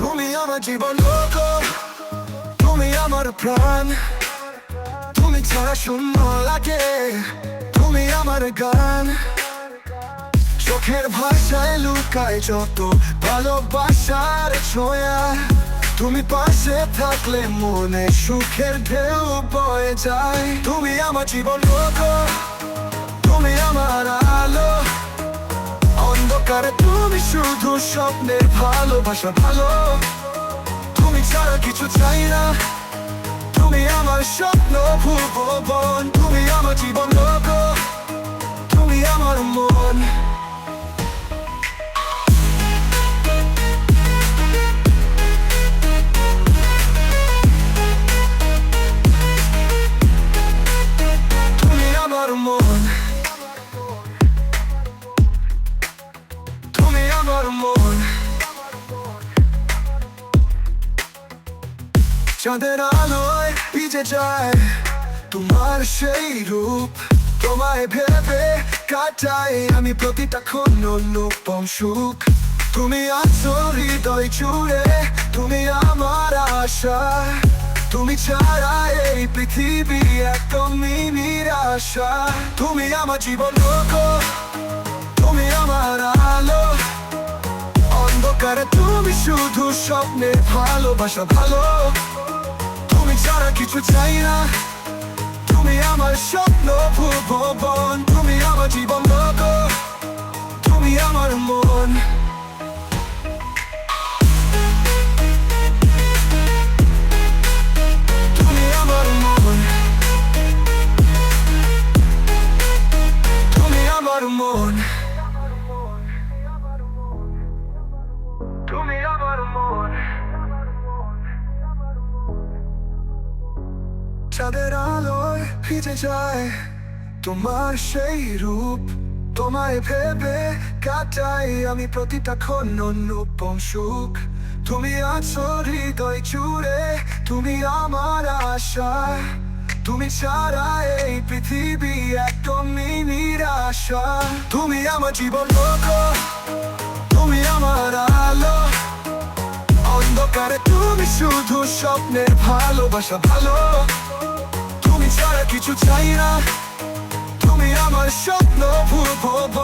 আমার জীবন লোক, তুমি আমার প্রাণ। তুমি ছাড়া শূন্য লাগে, তুমি আমার গান। চোখের ভাষায় লুকায় যত ভালোবাসার ছোঁয়া, তুমি পাশে থাকলে মনে সুখের ঢেউ বয়ে যায়। তুমি আমার জীবন লোক, তুমি আমার আলো। অন্ধকারে তুমি শুধু স্বপ্নের ভালোবাসা, ভালো। তুমি ছাড়া কিছু চাই না। তুমি আমার স্বপ্ন ভুবন চাঁদের আলোয় ভিজে যায় তোমার সেই রূপ। তোমায় ভেবে কাটাই আমি প্রতিটা ক্ষণ অনুপম সুখ তুমি আছো হৃদয় জুড়ে, তুমি আমার আশা। তুমি ছাড়া এই পৃথিবী একদমই নিরাশা। তুমি আমার জীবন, লোক। তুমি আমার আলো। অন্ধকারে তুমি শুধু স্বপ্নে ভালোবাসা ভালো। তুমি ছাড়া কিছু চাই না। তুমি আমার স্বপ্ন চাঁদের আলোয় ভিজে যায়। তোমার সেই রূপ তোমায় ভেবে কাটাই। আমি প্রতিটা ক্ষণ অনুপম সুখ। তুমি আছো হৃদয় জুড়ে তুমি আমার আশা। তুমি ছাড়া এই পৃথিবী একদমই নিরাশা। তুমি আমার জীবন লোক, তুমি আমার আলো। অন্ধকারে তুমি শুধু স্বপ্নের ভালোবাসা, ভালো। ছাড়া কিছু চাই না। তুমি আমার স্বপ্ন ভুবন